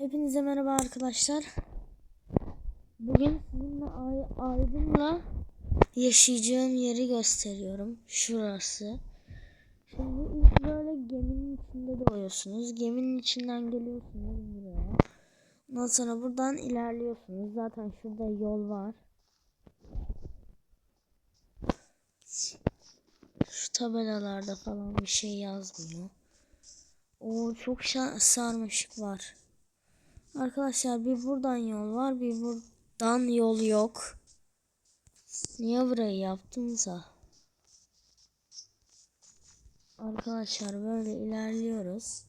Hepinize merhaba arkadaşlar. Bugün sizinle Ay Aydın'la yaşayacağım yeri gösteriyorum. Şurası. Şimdi ilk böyle geminin içinde doğuyorsunuz. Geminin içinden geliyorsunuz buraya. Ondan sonra buradan ilerliyorsunuz. Zaten şurada yol var. Şu tabelalarda falan bir şey yazmıyor. O çok sarmaşık var. Arkadaşlar bir buradan yol var bir buradan yol yok. Niye burayı yaptımsa? Arkadaşlar böyle ilerliyoruz.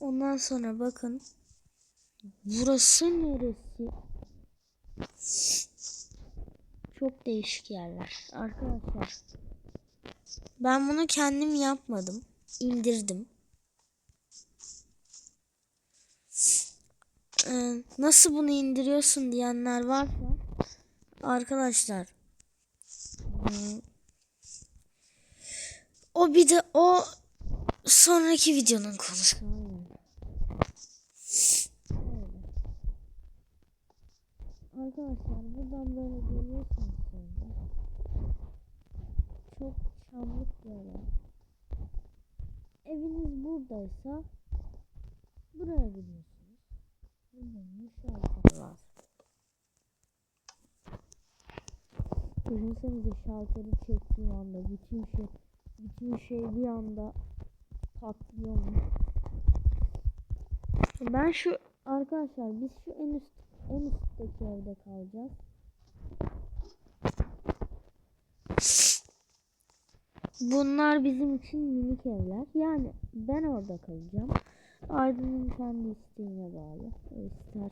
Ondan sonra bakın. Burası neresi? Çok değişik yerler. Arkadaşlar. Ben bunu kendim yapmadım. İndirdim. Ee, nasıl bunu indiriyorsun diyenler varsa arkadaşlar hmm, o bir de o sonraki videonun konusu. Arkadaşlar buradan böyle geliyorsunuz sonra. Çok çamlık böyle. Eviniz buradaysa buraya gidiyorsunuz. Buradan şalter var. Düşünsenize şalteri çektiğim anda bütün şey bütün şey bir anda patlıyormuş. Ben şu arkadaşlar biz şu en üst en üstteki evde kalacağız. Bunlar bizim için minik evler. Yani ben orada kalacağım. Aydın'ın kendi isteğine bağlı. O ister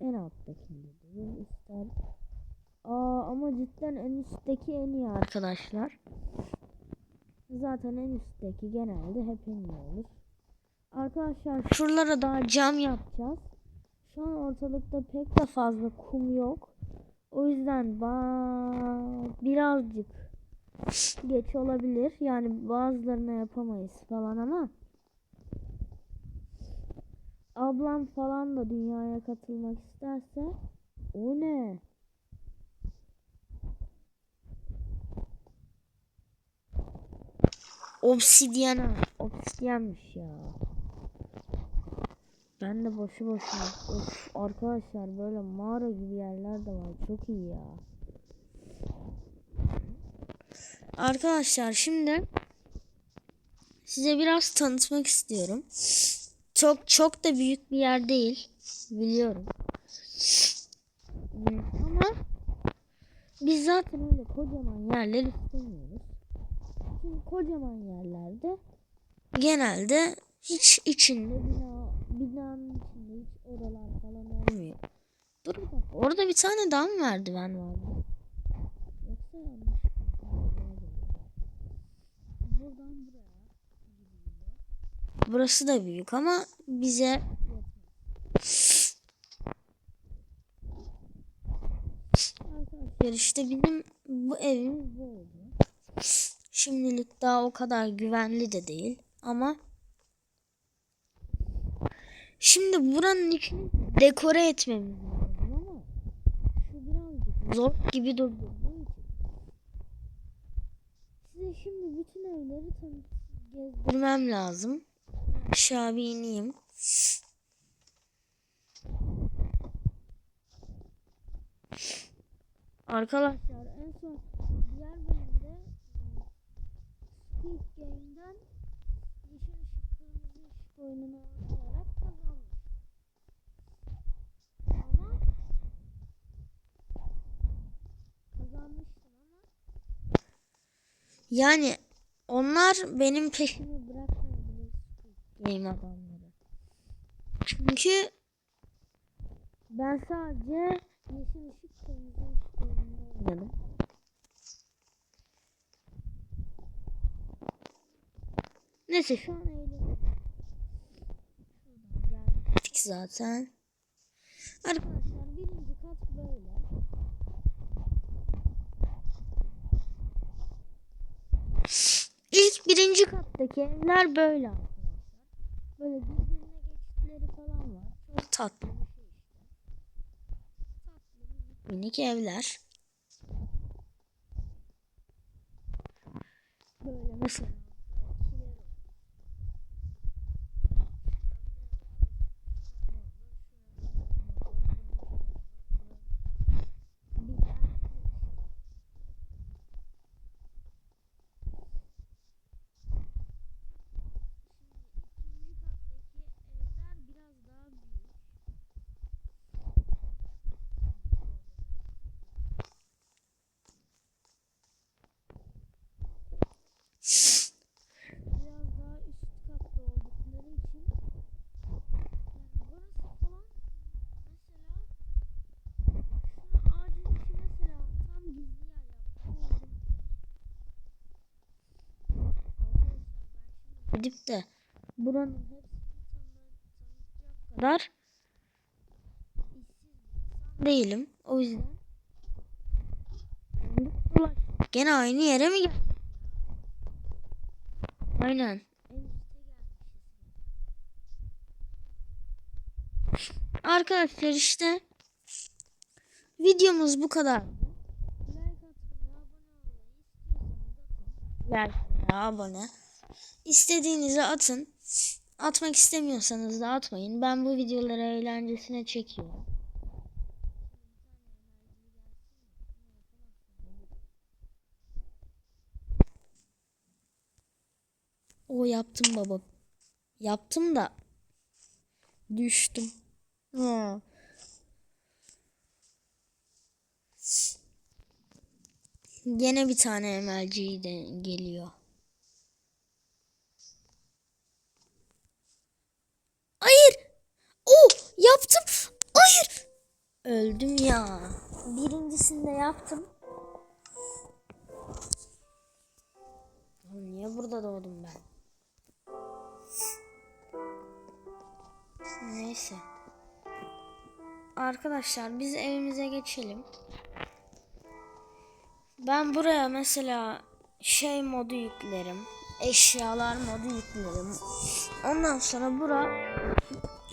en alttakinde durur, ister Aa, ama cidden en üstteki en iyi arkadaşlar. Zaten en üstteki genelde hep en iyi olur. Arkadaşlar şuralara daha cam yapacağız. Şu an ortalıkta pek de fazla kum yok. O yüzden birazcık geç olabilir. Yani bazılarına yapamayız falan ama ablam falan da dünyaya katılmak isterse o ne? Obsidyen obsidyenmiş ya. Ben de boşu boşuna. Of arkadaşlar böyle mağara gibi yerler de var. Çok iyi ya. Arkadaşlar şimdi size biraz tanıtmak istiyorum. Çok çok da büyük bir yer değil. Biliyorum. Ama biz zaten öyle kocaman yerler istemiyoruz. Çünkü kocaman yerlerde genelde hiç içinde bina binanın içinde hiç odalar falan olmuyor. Dur bir dakika. Orada bir tane daha mı merdiven vardı? Yoksa Buradan buraya Burası da büyük ama bize Arkadaşlar işte bizim bu evimiz bu oldu. Şimdilik daha o kadar güvenli de değil ama Şimdi buranın içini dekore etmemiz lazım ama şu birazcık zor gibi durduğu için. Size şimdi bütün evleri tanıt gezdirmem lazım. Aşağı bir ineyim. Arkadaşlar en son diğer bölümde Squid Game'den yeşil ışık kırmızı ışık oyununu oynayarak kazanmış. Ama kazanmıştım ama yani onlar benim peşimi Squid Game adamları. Çünkü ben sadece yeşil ışık kırmızı ışık oynadım. Neyse şu an. Şuradan geldik zaten. Arkadaşlar birinci kat böyle. Kattaki evler böyle arkadaşlar. Böyle birbirine geçitleri falan var. Çok. Tatlı minik evler. Böyle mesela İkinci kattaki evler biraz daha büyük. Biraz daha üst katta oldukları için yani burası falan mesela şuna ağacın içi mesela tam gizli yer yaptım. Oğlum diye. Gidip de buranın hepsini kadar değilim. O yüzden gene aynı yere mi ya? Aynen. Arkadaşlar işte videomuz bu kadar. Like abone İstediğinizi atın. Atmak istemiyorsanız da atmayın. Ben bu videoları eğlencesine çekiyorum. O yaptım baba. Yaptım da düştüm. Ha. Gene bir tane MLG de geliyor. Öldüm ya. Birincisinde yaptım. Niye burada doğdum ben? Neyse. Arkadaşlar biz evimize geçelim. Ben buraya mesela şey modu yüklerim. Eşyalar modu yüklerim. Ondan sonra bura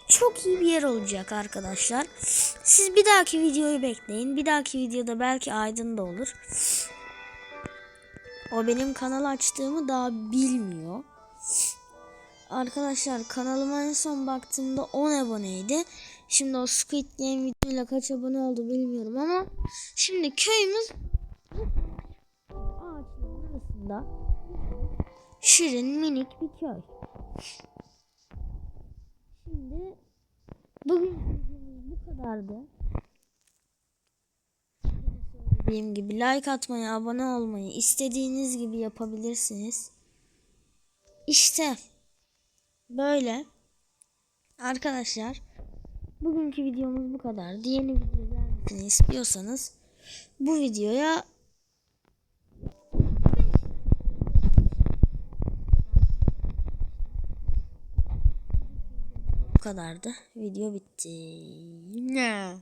çok iyi bir yer olacak arkadaşlar. Siz bir dahaki videoyu bekleyin. Bir dahaki videoda belki Aydın da olur. O benim kanal açtığımı daha bilmiyor. Arkadaşlar kanalıma en son baktığımda 10 aboneydi. Şimdi o Squid Game videoyla kaç abone oldu bilmiyorum ama şimdi köyümüz ağaçların arasında şirin minik bir köy. Şimdi kadardı. Dediğim gibi like atmayı, abone olmayı istediğiniz gibi yapabilirsiniz. İşte böyle. Arkadaşlar bugünkü videomuz bu kadar. Yeni video gelmesini istiyorsanız bu videoya kadardı. Video bitti. Ne?